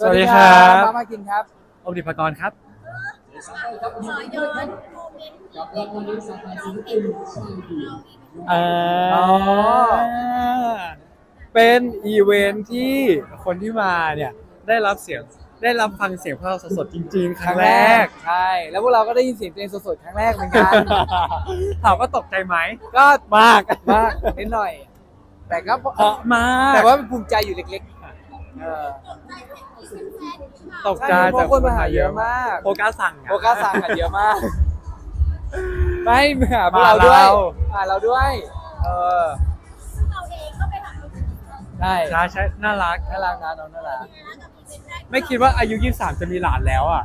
สวัสดีครับมามากินครับอมดิปกรณ์ครับขอย้อนโมเมนต์ที่เป็นน้องเอกของเราอีกเอออ๋อเป็นอีเวนท์ที่คนที่มาเนี่ยได้รับเสียงได้รับฟังเสียงพวกเราสดๆจริงๆครั้งแรก ใช่ แล้วพวกเราก็ได้ยินเสียงตัวเองสดๆครั้งแรกเหมือนกัน ถามว่าตกใจไหมก็มากมากนิดหน่อย แต่ก็เพราะมากแต่ว่าภูมิใจอยู่เล็กๆเออ ตกใจ ใช่เพราะคนมาหาเยอะมาก โฟกัสสั่งอะโฟกัสสั่งกันเยอะมาก ไม่มาหาพวกเราด้วยมาเราหาเราด้วย เออเราเองก็ไปหาคนอื่นใช่ใช่ใช่น่ารัก น่ารักนะน้องน่ารัก นะกับอีเวนต์ได้ไม่คิดว่าอายุ 23 จะมีหลานแล้วอะ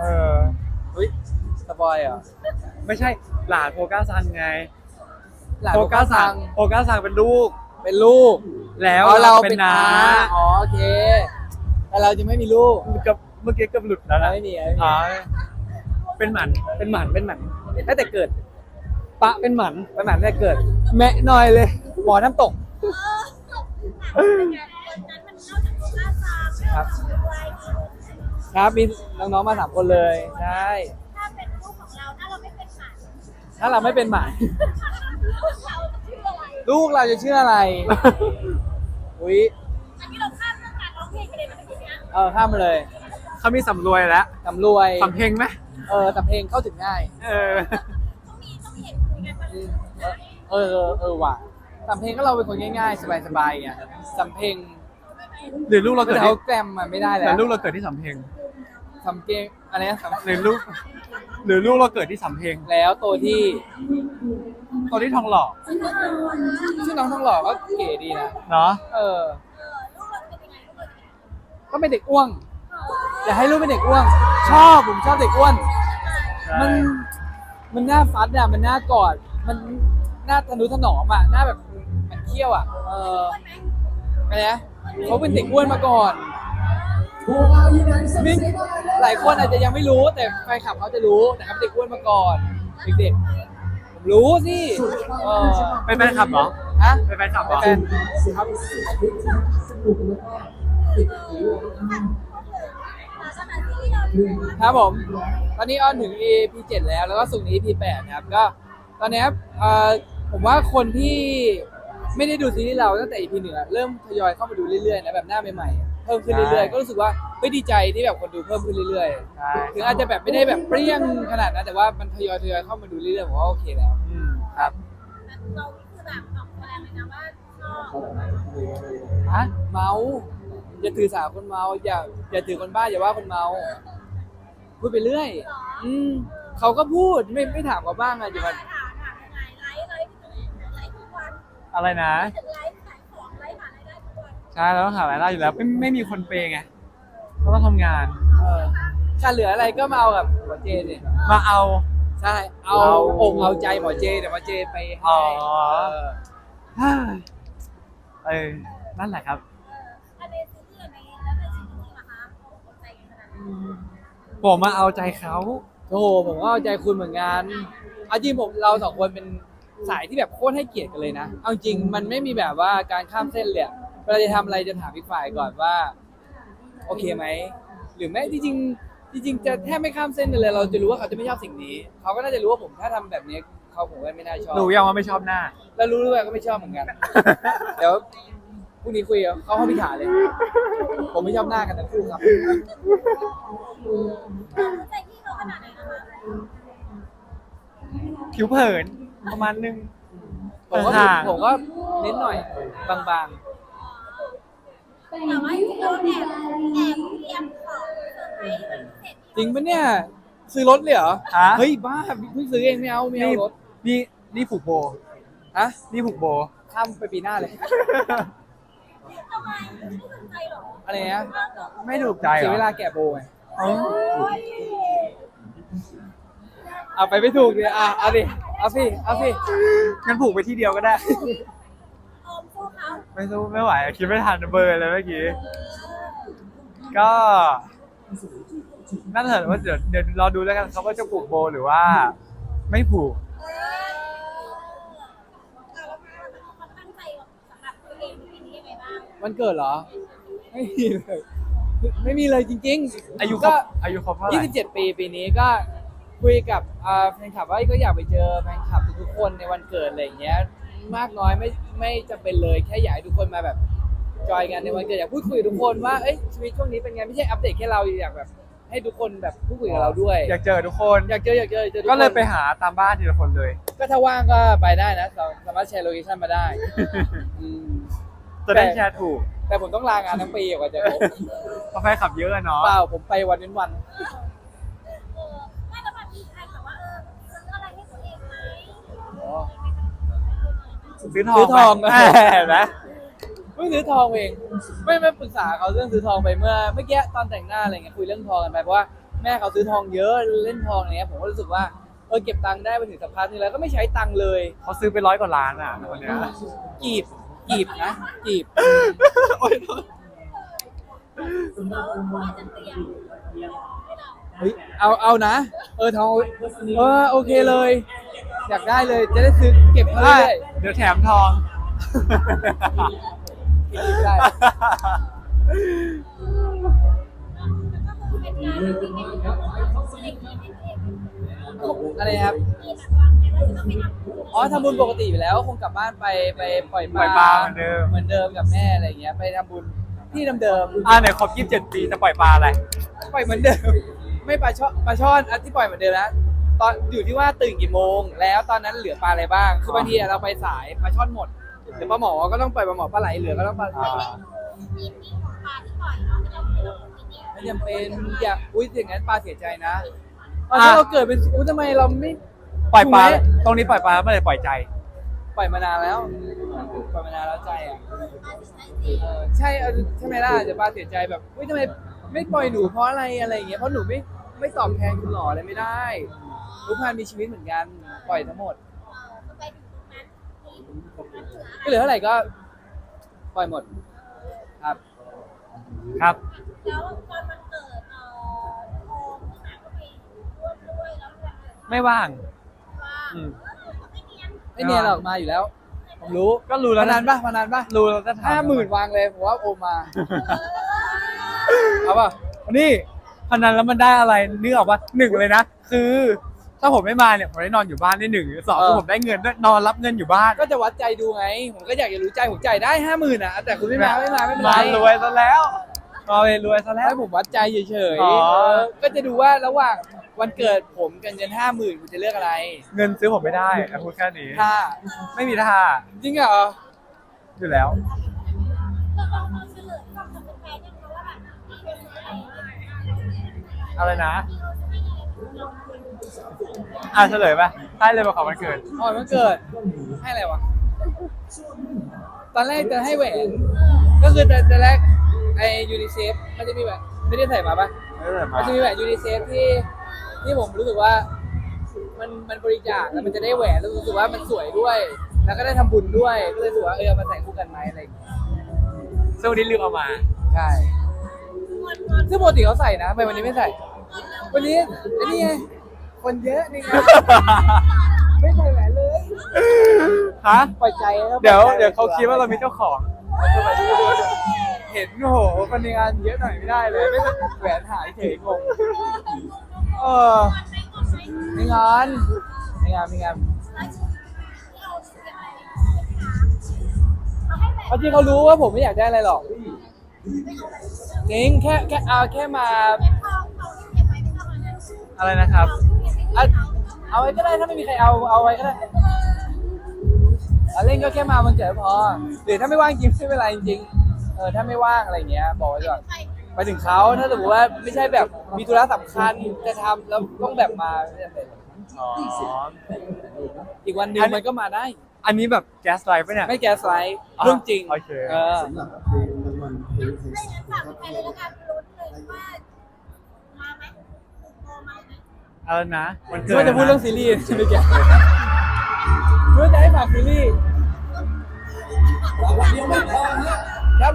เออเฮ้ยสปอยเหรอไม่ใช่หลานโฟกัสสั่งไง หลานโฟโฟกักัสสสั่สั่งงโฟกัสสั่งเป็นลูก เป็นลูก แล้วอ๋อเราเป็เป็นนน้าน้า อ๋อโอเค แต่เราจะไม่มีลูกกับเมื่อกี้ก็หลุดแล้วนะไม่มีไม่มีอ๋อเป็นหมันเป็นหมันเป็นหมันตั้งแต่เกิด ปะเป็นหมันเป็นหมันตั้งแต่เกิด แม่หน่อยเลยหมอน้ำตกเออเป็นไงวันนั้นมันนอกจากโครงการตามแล้วเราอะไรอีกครับมีน้องๆมาสามคนเลยใช่ถ้าเป็นลูกของเราถ้าเราไม่เป็นหมาถ้าเราไม่เป็นหมา ลูกเราจะชื่ออะไรลูกเราจะชื่ออะไรอุ้ย เมื่อกี้เนี้ยเออข้ามมาเลยเขามีสำรวยแล้วสำรวยสำเพ็งไหมเออแต่เพลงเข้าถึงง่าย เออ ต้องมีต้องมีเห็นคุยกันว่าเออเออเออว่ะสำเพลงก็เราเป็นคนง่ายๆ สบายๆไงสำเพลงหรือลูกเราก็เกิดเขาที่แกรมมันไม่ได้หแล้รือวลูกเราเกิดที่สำเพ็งสำเพลงอะไรนะสำหรือลูก หรือลูกเราเกิดที่สำเพ็งแล้วตัวที่ตอนที่ทองหล่อชื่อน้องท้องหล่อก็เก๋ดีนะเนาะเออ ก็เป็นเด็กอ้วงอยากให้ลูกเป็นเด็กอ้วง ชอบผมชอบเด็กอ้วน มันมันน่าฟัดอะมันน่ากอด มันน่าทนุถนอมอะน่าแบบมันเขี้ยวอะเอออะไรนะเขาเป็นเด็กอ้วนมาก่อนมิหลายคนอาจจะยังไม่รู้แต่แฟนคลับเขาจะรู้แต่เขาเป็นเด็กอ้วนมาก่อนเด็กๆผมรู้สิเออเป็นแฟนคลับเหรอฮะเป็นแฟนคลับเหรเป็นอแฟน ครับสถานที่เราอยู่ครับผม ตอนนี้ออนถึง EP 7แล้ว แล้วก็สุกร์นี้ EP 8นะครับ ก็ตอนนี้ครับเอ่อผมว่าคนที่ไม่ได้ดูซีรีส์เราตั้งแต่ EP หนึ่งอะเริ่มทยอยเข้ามาดูเรื่อยๆนะแบบหน้าใหม่ๆอะเพิ่มขึ้นเรื่อยๆ ก็รู้สึกว่าเฮ้ยดีใจที่แบบคนดูเพิ่มขึ้นเรื่อยใช่ ๆ ถึงอาจจะแบบไม่ได้แบบเปรี้ยงขนาดนั้นแต่ว่ามันทยอยทยอยเข้ามาดูเรื่อยๆผมว่าโอเคแล้ว อืมครับเราคือแบบออกแสดงเลยนะว่าชอบฮะเมา อย่าถือสาคนเมาอย่าอย่าถือคนบ้าอย่าว่าคนเมา พูดไปเรื่อย อืมเขาก็พูดไม่ไม่ถามเขาบ้างอะอย่ามาถามถามยังไงไลฟ์ไลฟ์ไลฟ์ทุกวันอะไรนะ ถึงไลฟ์ขายของไลฟ์หารายได้ทุกวันใช่แล้วต้องหารายได้อยู่แล้วไม่ไม่มีคนเปย์ไงเราต้องทำงาน เออถ้าเหลืออะไรก็มาเอากับหมอเจเนี่ยมาเอา ใช่เอาเอาองค์เอาใจหมอเจเดี๋ยวหมอเจไปให้อ๋อเออ เออนั่นแหละครับ ผมมาเอาใจเขาโอ้โหผมก็เอาใจคุณเหมือนกันเอาจริงผมเราสองคนเป็นสายที่แบบโคตรให้เกียรติกันเลยนะ เอาจริงมันไม่มีแบบว่าการข้ามเส้นเลยอะเวลาจะทำอะไรจะถามอีกฝ่ายก่อนว่า โอเคไหม หรือไม่จริงๆจริงๆจะแทบไม่ข้ามเส้นเลย เราจะรู้ว่าเขาจะไม่ชอบสิ่งนี้ เขาก็น่าจะรู้ว่าผมถ้าทำแบบนี้เขาผมก็ไม่น่าชอบ หนูยังว่าไม่ชอบหน้า แล้วรู้ด้วยก็ไม่ชอบเหมือนกัน เดี๋ยวพ รุ่งนี้คุยกับเขาเข้าพิถาเลย ผมไม่ชอบหน้ากันทั้งคู่ครับ ใจพี่เขาขนาดไหนนะคะผิวเผินประมาณนึง ผมก็ห่างผมก็เน้นหน่อยบางแต่ว่าจริงๆเราแอบแอบเตรียมของเซอร์ไพรส์เป็นพิเศษๆ จริงปะเนี่ย ซื้อรถเลยเหรอ ฮะ เฮ้ยบ้าเพิ่งซื้อเองไม่เอาไม่เอารถนี่นี่ผูกโบ ฮะนี่ผูกโบ ข้ามไปปีหน้าเลย ทำไมไม่สนใจหรออะไรนะไม่ถูกใจเหรเสียอเวลาแกะโบไงอ๋อเอาไปไม่ถูกเลยอะเอาดิเอาสิเอาสิงั้นผูกไปที่เดียวก็ได้ ออมสู้เขาไม่สู้ไม่ไหวคิดไม่ทันเบอร์เลยเมื่อกี้ ก็นั่นเถอะว่าเดี๋ยวเดี๋ยวรอดูแล้วกันเขาว่าจะผูกโบหรือว่า ไม่ผูก เออแต่ว่ามันตั้งใจสำหรับตั วเองปีนี้ยังไงบ้างวันเกิดเหรอ ไม่มีเลย ไม่มีเลยจริงๆอายุครก็บอายุครบเท่าไหร่27 ปีปีนี้ก็คุยกับอ่าแฟนคลับว่าก็อยากไปเจอแฟนคลับทุกๆคนในวันเกิดอะไรอย่างเงี้ย มากน้อยไม่ไม่จำเป็นเลยแค่อยากให้ทุกคนมาแบบจอยกันในวันเกิดอยากพูดคุยกับทุกคนว่าเอ้ยชีวิตช่วงนี้เป็นไงไม่ใช่อัปเดตแค่เราอยากแบบ ให้ทุกคนแบบพูดคุยกับเราด้วย อยากเจอทุกคน อยากเจออยากเจออยากเจอทุคน ก็เลยไปหาตามบ้านทีละคนเลย ก็ถ้าว่างก็ไปได้นะเราสามารถแชร์โลเคชั่นมาได้ อืม จะได้แชร์ถูกแต่ผมต้องลางานทั้งปีกว่าจะครบเพราะแฟนขับเยอะอะเนาะเปล่าผมไปวันเว้นวัน เออไม่แล้วแบบมีใครแบบว่าเออซื้ออะไรให้ตัวเองไหมซื้อทองซื้อทองไหม เห็นไหมเพิ่งซื้อทองเองไม่ไม่ปรึกษาเขาเรื่องซื้อทองไปเมื่อเมื่อกี้ตอนแต่งหน้าอะไรเงี้ยคุยเรื่องทองกันไปเพราะว่าแม่เขาซื้อทองเยอะเล่นทองอะไรเงี้ยผมก็รู้สึกว่าเออเก็บตังค์ได้ไปถึงสักพักนึงแล้วก็ไม่ใช้ตังค์เลย เขาซื้อไปร้อยกว่าล้านอะคนเนี้ยกีบ กีบนะกีบแล้วเขาอาจจะเตรียมให้เราเฮ้ยเอาเอานะ เออทองเออโอเคเลย อยากได้เลยจะได้ซื้อเก็บเรื่อยเดี๋ยวแถมทองๆกีบได้ก็คือเป็นการที่ไม่ได้ทำอะไรที่ไม่ได้ อะไรครับมีแบบวางแผนว่าจะต้องไปทำบุญอ๋อทำบุญปกติอยู่แล้ว คงกลับบ้านไปไปปล่อยปปล่ลาอยปลาเหมือนเดิม เหมือนเดิมกับแม่อะไรอย่างเงี้ยไปทำบุญที่เดิมอ่าไหนครบ27 ปีจะปล่อยปลาอะไร ๆปล่อยเหมือนเดิม ไม่ปลาช่อนปลาช่อนอันที่ปล่อยเหมือนเดิมนะตอนอยู่ที่ว่าตื่นกี่โมง แล้วตอนนั้นเหลือปลาอะไรบ้าง คือบางทีเราไปสายปลาช่อนหมดเดี๋ยวปลาหมอก็ต้องปล่อยปลาหมอปลาไหลเหลือก็ต้องปลาอ่ามีมีของปลาที่ปล่อยเนาะไม่ต้องไปทำบุญที่นี่ไม่จำเป็นอยากอุ้ยอย่างนั้นปลาเสียใจนะ ตอนที่เราเกิดเป็นอุ้ยทำไมเราไม่ ปล่อยปลาถูกไหม ตรงนี้ปล่อยปลาไม่ได้ปล่อยใจ ปล่อยมานานแล้วปล่อยมานานแล้วใจอะปลาสิใช่จริงเออใช่เออใช่ไหมล่ะเดี๋ยวปาเสียใจแบบเฮ้ยทำไมไม่ปล่อยหนูเพราะอะไรอะไรอย่างเงี้ยเพราะหนูไม่ไม่ตอบแทนคุณหล่ออะไรไม่ได้รู้พานมีชีวิตเหมือนกันปล่อยทั้งหมดเออไปถึงตรงนั้นที่มันเหลือก็เหลือเท่าไหร่ก็ ปล่อยหมด ครับ ครับ แล้วตอนมัน ไม่ว่างว่าอืมไม่เนียนไม่เนียนหรอกมาอยู่แล้ว ผมรู้ก็รู้มาแล้วนานปะมานานปะรู้แล้วจะถามห้าหมื่นวางเลยผมว่าโอมมาเอาปะนี่พนันแล้วมันได้อะไรนึกออกปะหนึ่งเลยนะคือ ถ้าผมไม่มาเนี่ยผมได้นอนอยู่บ้านได้หนึ่งสองคือผมได้เงินด้วยนอนรับเงินอยู่บ้านก็จะวัดใจดูไง ผมก็อยากจะรู้ใจผมจ่ายได้ห้าหมื่นอะ แต่คุณไม่มาไม่มาไม่เป็นไร มารวยซะแล้ว มาเลยรวยซะแล้ว ให้ผมวัดใจเฉยอ๋อๆเออก็จะดูว่าระหว่างวันเกิดผมกับเงินห้าหมื่นคุณจะเลือกอะไร เงินซื้อผมไม่ได้อะพูดแค่นี้ ถ้า ไม่มีท่าจริงเหรอ อยู่แล้ว เราลองเราเฉลยฟังกับแฟนๆยังคะว่าแบบที่เป็นอะไรอะไรนะที่เราจะให้อะไรเราอะเฉลยปะให้เลยมาขอวันเกิด อ๋อวันเกิดให้อะไรวะ ตอนแรกจะให้แหวน ก็คือแต่แต่แรก ไอยูนิเซฟมันจะมีแหวนไม่ได้ใส่มาปะไม่ได้มามันจะมีแหวนยูนิเซฟที่ที่ผมรู้สึกว่า มันมันบริจาคแล้วมันจะได้แหวนแล้วรู้สึกว่ามันสวยด้วย แล้วก็ได้ทำบุญด้วยก็เลยรู้สึกว่าเออเอามาใส่คู่กันไหมอะไรอย่างเงี้ยซึ่งวันนี้ลืมเอามา ใช่งอนงอนซึ่งปกติเขาใส่นะทำไมวันนี้ไม่ใส่ วันนี้ไอ้นี่ไงคนเยอะนี่ไงไม่ใส่แหวนเลยฮะปล่อยใจครับเดี๋ยวปล่อใจเดี๋ยวเขาคิดว่าเรามีเจ้าของ เห็นโอ้โหคนในงานเยอะหน่อยไม่ได้เลยไม่ใส่แหวนหายเฉยงงเออในงานในงานในงานเพราะจริงเขารู้ว่าผมไม่อยากได้อะไรหรอกจริงแค่แค่เอาแค่มาอะไรนะครับเอาเอาไว้ก็ได้ถ้าไม่มีใครเอาเอาไว้ก็ได้เอาเล่นก็แค่มาวันเกิดพอหรือถ้าไม่ว่างจริงไม่เป็นไรจริง เออถ้าไม่ว่างอะไรอย่างเงี้ยบอกไว้ก่อนไปถึงเขาถ้าสมมติว่าไม่ใช่แบบมีธุระสำคัญจะทำแล้วต้องแบบมาไม่จำเป็นอ๋อ อีกวันหนึ่งอันนี้ มันก็มาได้ อันนี้แบบแก๊สไลฟ์ปะเนี่ย ไม่แกสไลด์เรื่องจริงโอเค เอออะไรนะมันคิเกิดดว่าจะพูดเรื่องซีรีส์ใช่ไหมแกคิดว่าจะให้ฝากซีรีส์ถ้าบอ กว่า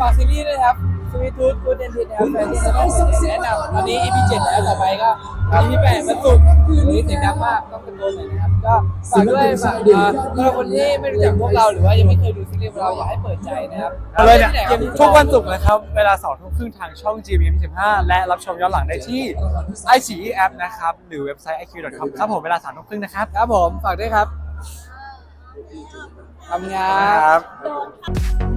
ฝากซีรีส์ด้วยครับสวีทูธกูเดนทีนะครับแฟนที่จะต้องแนะนำตอนนี้ EP 7แล้วต่อไปก็ EP 8มันสุดหรือเสียงดังมากต้องตะโกนหน่อยนะครับก็ฝากด้วยฝากเอ่อสำหรับคนที่ไม่รู้จักพวกเราหรือว่ายังไม่เคยดูซีรีส์ของเราอยากให้เปิดใจนะครับเอาเลยเนี่ยที่ไหครับทุกวันศุกร์นะครับ เวลาสองทุ่มครึ่งทางช่อง GMM 15และรับชมย้อนหลังได้ที่ iQIYI App นะครับ หรือเว็บไซต์ iq.com ครับผมเวลาสามทุ่มครึ่งนะครับครับผมฝากด้วยครับทำงานครับโดน